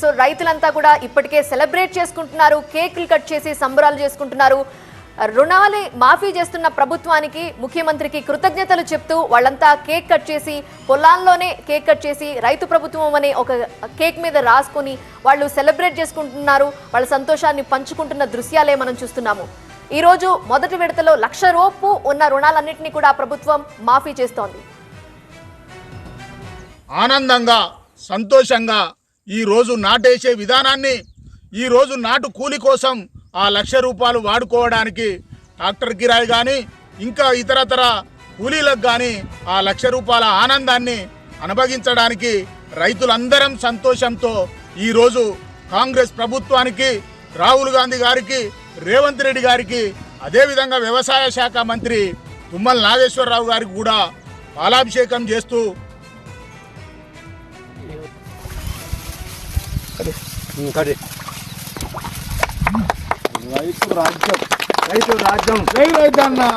So రైతులంతా కూడా ఇప్పటికే సెలబ్రేట్ చేసుకుంటున్నారు కేకులు కట్ చేసి సంబరాలు చేసుకుంటున్నారు. రుణాలు మాఫీ చేస్తున్న ప్రభుత్వానికి ముఖ్యమంత్రికి కృతజ్ఞతలు చెప్తూ వాళ్ళంతా కేక్ కట్ చేసి పొలాల్లోనే కేక్ కట్ చేసి రైతు ప్రభుత్వం అనే ఒక కేక్ మీద రాసుకొని వాళ్ళు సెలబ్రేట్ చేసుకుంటున్నారు. వాళ్ళ సంతోషాన్ని పంచుకుంటున్న దృశ్యాలే మనం చూస్తున్నాము. ఈరోజు మొదటి విడతలో లక్ష రూపు ఉన్న రుణాలన్నింటినీ కూడా ప్రభుత్వం మాఫీ చేస్తోంది. ఆనందంగా సంతోషంగా ఈరోజు నాటేసే విధానాన్ని ఈరోజు నాటు కూలి కోసం ఆ లక్ష రూపాయలు వాడుకోవడానికి ట్రాక్టర్ కిరాయి కానీ ఇంకా ఇతరతర కూలీలకు కానీ ఆ లక్ష రూపాయల ఆనందాన్ని అనుభవించడానికి రైతులందరం సంతోషంతో ఈరోజు కాంగ్రెస్ ప్రభుత్వానికి రాహుల్ గాంధీ గారికి రేవంత్ రెడ్డి గారికి అదేవిధంగా వ్యవసాయ శాఖ మంత్రి తుమ్మల నాగేశ్వరరావు గారికి కూడా పాలాభిషేకం చేస్తూ రైతు రాజ్యం. రైతు రాజ్యం. జై రైతన్న.